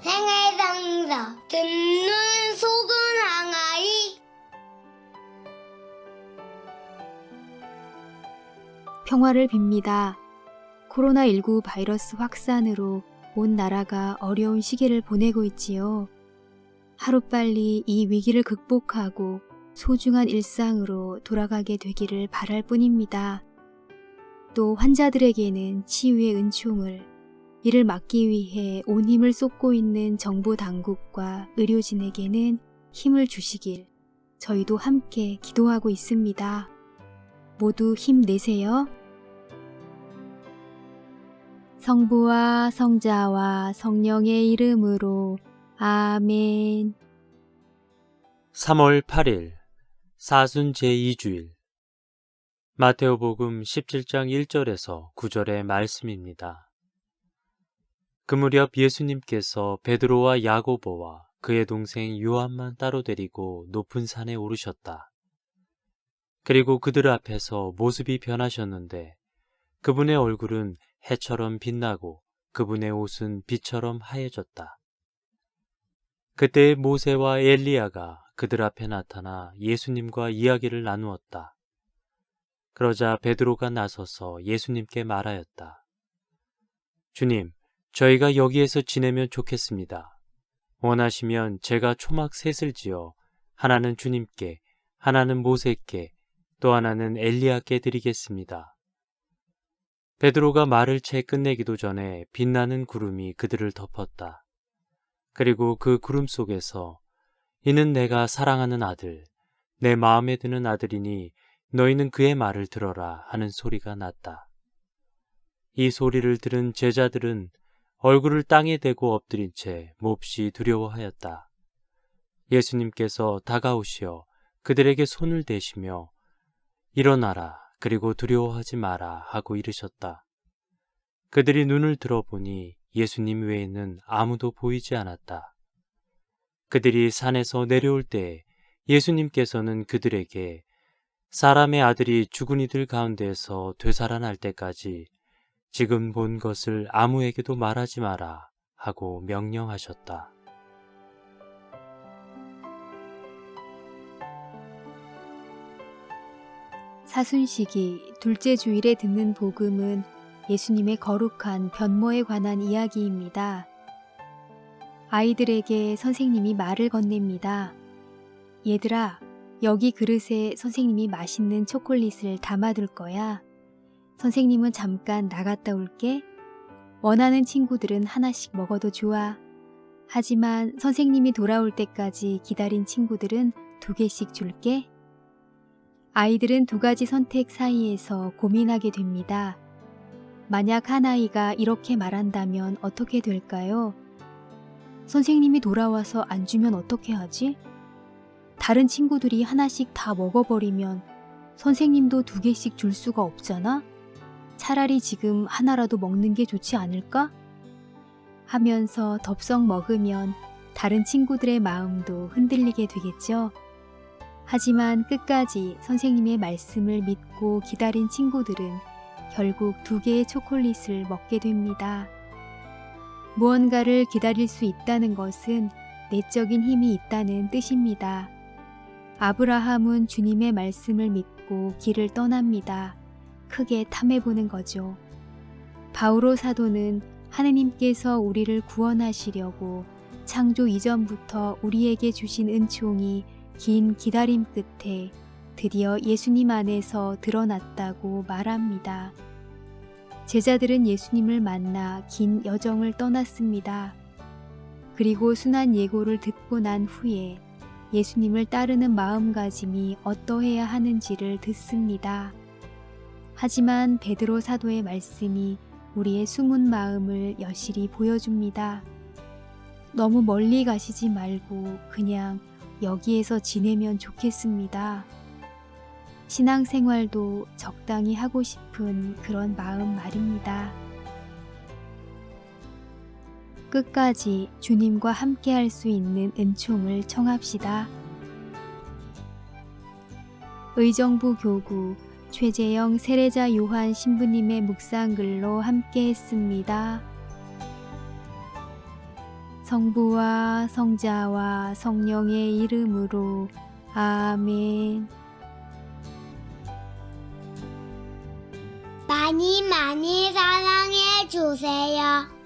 생활상사 듣는 속은 항아리 평화를 빕니다. 코로나19 바이러스 확산으로 온 나라가 어려운 시기를 보내고 있지요. 하루빨리 이 위기를 극복하고 소중한 일상으로 돌아가게 되기를 바랄 뿐입니다. 또 환자들에게는 치유의 은총을, 이를 막기 위해 온 힘을 쏟고 있는 정부 당국과 의료진에게는 힘을 주시길 저희도 함께 기도하고 있습니다. 모두 힘내세요. 성부와 성자와 성령의 이름으로 아멘. 3월 8일 사순 제2주일 마테오복음 17장 1절에서 9절의 말씀입니다. 그 무렵 예수님께서 베드로와 야고보와 그의 동생 요한만 따로 데리고 높은 산에 오르셨다. 그리고 그들 앞에서 모습이 변하셨는데 그분의 얼굴은 해처럼 빛나고 그분의 옷은 빛처럼 하얘졌다. 그때 모세와 엘리야가 그들 앞에 나타나 예수님과 이야기를 나누었다. 그러자 베드로가 나서서 예수님께 말하였다. 주님, 저희가 여기에서 지내면 좋겠습니다. 원하시면 제가 초막 셋을 지어 하나는 주님께, 하나는 모세께, 또 하나는 엘리야께 드리겠습니다. 베드로가 말을 채 끝내기도 전에 빛나는 구름이 그들을 덮었다. 그리고 그 구름 속에서 이는 내가 사랑하는 아들, 내 마음에 드는 아들이니 너희는 그의 말을 들어라 하는 소리가 났다. 이 소리를 들은 제자들은 얼굴을 땅에 대고 엎드린 채 몹시 두려워하였다. 예수님께서 다가오시어 그들에게 손을 대시며 일어나라 그리고 두려워하지 마라 하고 이르셨다. 그들이 눈을 들어보니 예수님 외에는 아무도 보이지 않았다. 그들이 산에서 내려올 때 예수님께서는 그들에게 사람의 아들이 죽은 이들 가운데에서 되살아날 때까지 지금 본 것을 아무에게도 말하지 마라 하고 명령하셨다. 사순시기 둘째 주일에 듣는 복음은 예수님의 거룩한 변모에 관한 이야기입니다. 아이들에게 선생님이 말을 건넵니다. 얘들아, 여기 그릇에 선생님이 맛있는 초콜릿을 담아둘 거야. 선생님은 잠깐 나갔다 올게. 원하는 친구들은 하나씩 먹어도 좋아. 하지만 선생님이 돌아올 때까지 기다린 친구들은 두 개씩 줄게. 아이들은 두 가지 선택 사이에서 고민하게 됩니다. 만약 한 아이가 이렇게 말한다면 어떻게 될까요? 선생님이 돌아와서 안 주면 어떻게 하지? 다른 친구들이 하나씩 다 먹어버리면 선생님도 두 개씩 줄 수가 없잖아? 차라리 지금 하나라도 먹는 게 좋지 않을까? 하면서 덥석 먹으면 다른 친구들의 마음도 흔들리게 되겠죠? 하지만 끝까지 선생님의 말씀을 믿고 기다린 친구들은 결국 두 개의 초콜릿을 먹게 됩니다. 무언가를 기다릴 수 있다는 것은 내적인 힘이 있다는 뜻입니다. 아브라함은 주님의 말씀을 믿고 길을 떠납니다. 크게 탐해보는 거죠. 바오로 사도는 하느님께서 우리를 구원하시려고 창조 이전부터 우리에게 주신 은총이 긴 기다림 끝에 드디어 예수님 안에서 드러났다고 말합니다. 제자들은 예수님을 만나 긴 여정을 떠났습니다. 그리고 순한 예고를 듣고 난 후에 예수님을 따르는 마음가짐이 어떠해야 하는지를 듣습니다. 하지만 베드로 사도의 말씀이 우리의 숨은 마음을 여실히 보여줍니다. 너무 멀리 가시지 말고 그냥 여기에서 지내면 좋겠습니다. 신앙생활도 적당히 하고 싶은 그런 마음 말입니다. 끝까지 주님과 함께 할 수 있는 은총을 청합시다. 의정부 교구 최재영 세례자 요한 신부님의 묵상글로 함께 했습니다. 성부와 성자와 성령의 이름으로 아멘. 많이 많이 사랑해 주세요.